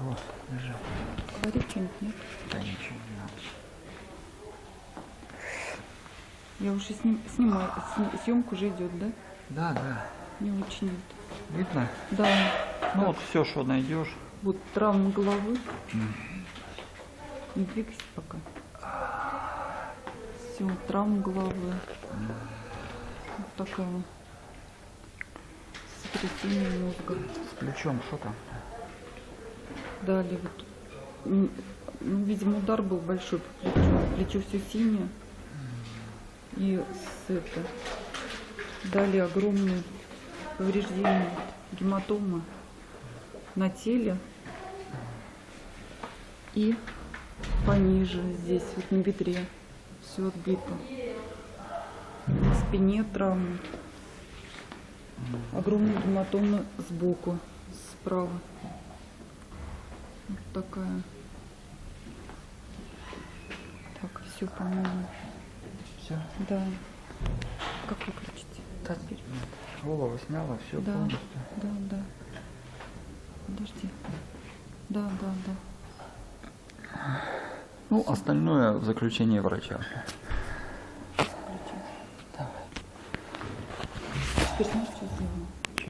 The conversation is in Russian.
О, лежит. Говорить что-нибудь нет? Да ничего не надо. Я уже сним, снимаю, сни- съемка уже идет, да? Да, да. Не очень это. Видно? Да, Ну вот все, что найдешь. вот травма головы. Не двигайся пока. Все, травма головы. Вот такая. Сотрясение мозга. С плечом что там? Далее вот, ну, видимо, удар был большой по плечу. Плечо все синее. И с это. Далее огромные повреждения гематома на теле. И пониже здесь, вот на бедре. Все отбито. На спине травма. Огромные гематомы сбоку, справа. Вот такая. Так, все, по-моему. Все. Да. Как выключить? Да, голову сняла, все Да, полностью. да, да. Подожди. Да, да, да. Ну, остальное в заключении врача. Теперь знаешь, что сделаем?